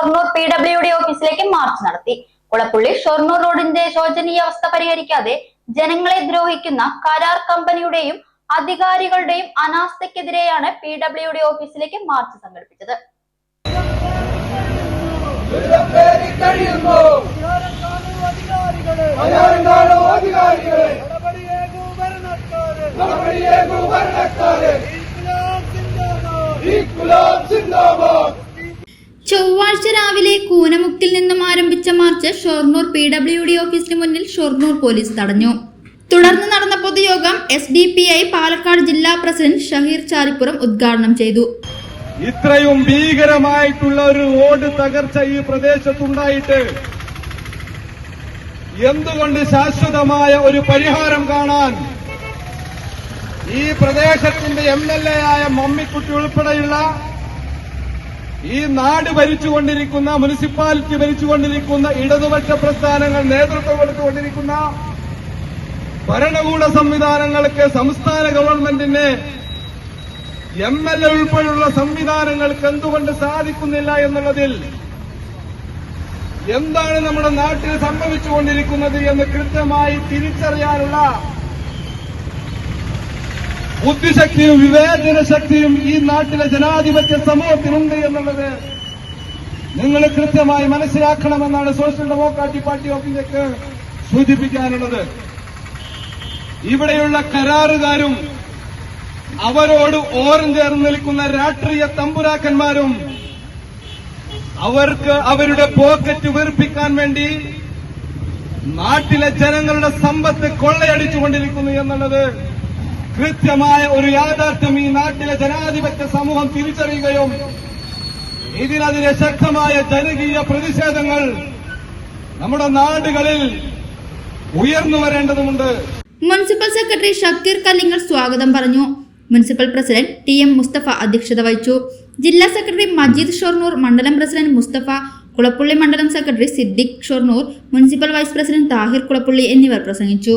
Shoranur P W D ഓഫീസിലേക്ക് march നടത്തി. കുളപ്പുള്ളി ഷൊർണൂർ റോഡിന്റെ ശോചനീയ അവസ്ഥ പരിഹരിക്കാതെ ജനങ്ങളെ ദ്രോഹിക്കുന്ന കരാർ കമ്പനിയുടെയും അധികാരികളുടെയും അനാസ്ഥയ്ക്കെതിരെയാണ് പി ഡബ്ല്യു ഡി ഓഫീസിലേക്ക് മാർച്ച് സംഘടിപ്പിച്ചത്. ചൊവ്വാഴ്ച രാവിലെ കൂനമുക്കിൽ നിന്നും ആരംഭിച്ച march Shoranur P W D ഓഫീസിന് മുന്നിൽ ഷൊർണൂർ പോലീസ് തടഞ്ഞു. തുടർന്ന് നടന്ന പൊതുയോഗം S D P I Palakkad ജില്ലാ പ്രസിഡന്റ് ഷഹീർ ചാരിപ്പുറം ഉദ്ഘാടനം ചെയ്തു. ഇത്രയും ഭീകരമായിട്ടുള്ള ഒരു റോഡ് തകർച്ച ഈ പ്രദേശത്തുണ്ടായിട്ട് എന്തുകൊണ്ട് ശാശ്വതമായ ഒരു പരിഹാരം കാണാൻ ഈ പ്രദേശത്തിന്റെ എം എൽ എ ആയ മമ്മിക്കുട്ടി ഉൾപ്പെടെയുള്ള ഈ നാട് ഭരിച്ചുകൊണ്ടിരിക്കുന്ന മുനിസിപ്പാലിറ്റി ഭരിച്ചുകൊണ്ടിരിക്കുന്ന ഇടതുപക്ഷ പ്രസ്ഥാനങ്ങൾ നേതൃത്വം കൊടുത്തുകൊണ്ടിരിക്കുന്ന ഭരണകൂട സംവിധാനങ്ങൾക്ക് സംസ്ഥാന ഗവൺമെന്റിന് എം എൽ എ ഉൾപ്പെടെയുള്ള സംവിധാനങ്ങൾക്ക് എന്തുകൊണ്ട് സാധിക്കുന്നില്ല എന്നുള്ളതിൽ എന്താണ് നമ്മുടെ നാട്ടിൽ സംഭവിച്ചുകൊണ്ടിരിക്കുന്നത് എന്ന് കൃത്യമായി തിരിച്ചറിയാനുള്ള ബുദ്ധിശക്തിയും വിവേചന ശക്തിയും ഈ നാട്ടിലെ ജനാധിപത്യ സമൂഹത്തിനുണ്ട് എന്നുള്ളത് നിങ്ങൾ കൃത്യമായി മനസ്സിലാക്കണമെന്നാണ് സോഷ്യൽ ഡെമോക്രാറ്റിക് പാർട്ടി ഓഫ് ഇന്ത്യയ്ക്ക് സൂചിപ്പിക്കാനുള്ളത്. ഇവിടെയുള്ള കരാറുകാരും അവരോട് ഓരം ചേർന്ന് നിൽക്കുന്ന രാഷ്ട്രീയ തമ്പുരാക്കന്മാരും അവർക്ക് അവരുടെ പോക്കറ്റ് വീർപ്പിക്കാൻ വേണ്ടി നാട്ടിലെ ജനങ്ങളുടെ സമ്പത്ത് കൊള്ളയടിച്ചുകൊണ്ടിരിക്കുന്നു എന്നുള്ളത് കൃത്യമായ ഒരു യാഥാർത്ഥ്യം ഈ നാട്ടിലെ ജനാധിപത്യ സമൂഹം തിരിച്ചറിയുകയും ഇതിനെതിരെ ശക്തമായ ജനകീയ പ്രതിഷേധങ്ങൾ നമ്മുടെ നാടുകളിൽ ഉയർന്നു വരേണ്ടതുണ്ട് മുനിസിപ്പൽ സെക്രട്ടറി ഷക്കീർ കല്ലിങ്ങൽ സ്വാഗതം പറഞ്ഞു. Municipal president T M Mustafa അധ്യക്ഷത വഹിച്ചു. ജില്ലാ സെക്രട്ടറി മജീദ് ഷൊർണൂർ മണ്ഡലം പ്രസിഡന്റ് മുസ്തഫ കുളപ്പുള്ളി മണ്ഡലം secretary Siddique Shoranur municipal vice president Tahir Kulappully എന്നിവർ പ്രസംഗിച്ചു.